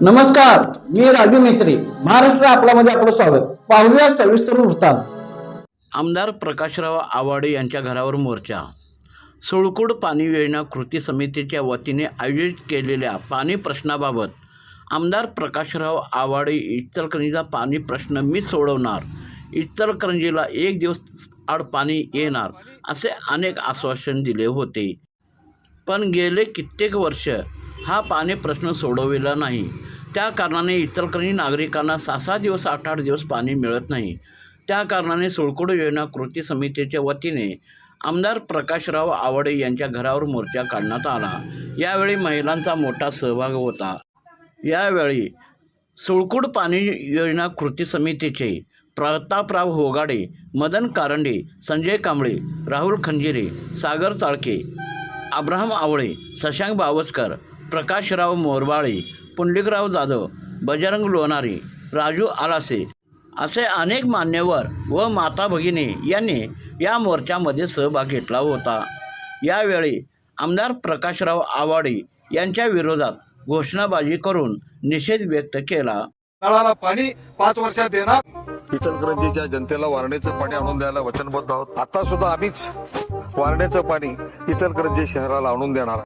नमस्कार मी राजू मेत्री महाराष्ट्र आपल्यामध्ये आपलं स्वागत. पाहूया सविस्तर वृत्तांत. आमदार प्रकाशराव आवाडे यांच्या घरावर मोर्चा. सुळकूड पाणी योजना कृती समितीच्या वतीने आयोजित केलेल्या पाणी प्रश्नाबाबत आमदार प्रकाशराव आवाडे इचलकरंजीचा पाणी प्रश्न मी सोडवणार. इचलकरंजीला एक दिवस आड पाणी येणार असे अनेक आश्वासन दिले होते. पण गेले कित्येक वर्ष हा पाणी प्रश्न सोडविला नाही. त्या कारणाने इचलकरंजी नागरिकांना सहा सहा दिवस आठ आठ दिवस पाणी मिळत नाही. त्या कारणाने सोळकोड योजना कृती समितीच्या वतीने आमदार प्रकाशराव आवडे यांच्या घरावर मोर्चा काढण्यात आला. यावेळी महिलांचा मोठा सहभाग होता. यावेळी सुळकुड पाणी योजना कृती समितीचे प्रतापराव होगाडे मदन कारंडे संजय कांबळे राहुल खंजिरे सागर चाळके अब्राहम आवळे शशांक बावस्कर प्रकाशराव मोरबाळे पुंडलिकराव जाधव बजरंग लोणारे राजू आलासे असे अनेक मान्यवर व माता भगिनी यांनी या मोर्चामध्ये सहभाग घेतला होता. यावेळी आमदार प्रकाशराव आवाडे यांच्या विरोधात घोषणाबाजी करून निषेध व्यक्त केला. नळाला पाणी पाच वर्षात देणार. इचलकरंजीच्या जनतेला वारण्याचं पाणी आणून द्यायला वचनबद्ध आहोत. आता सुद्धा आम्हीच वारण्याचं पाणी इचलकरंजी शहराला आणून देणार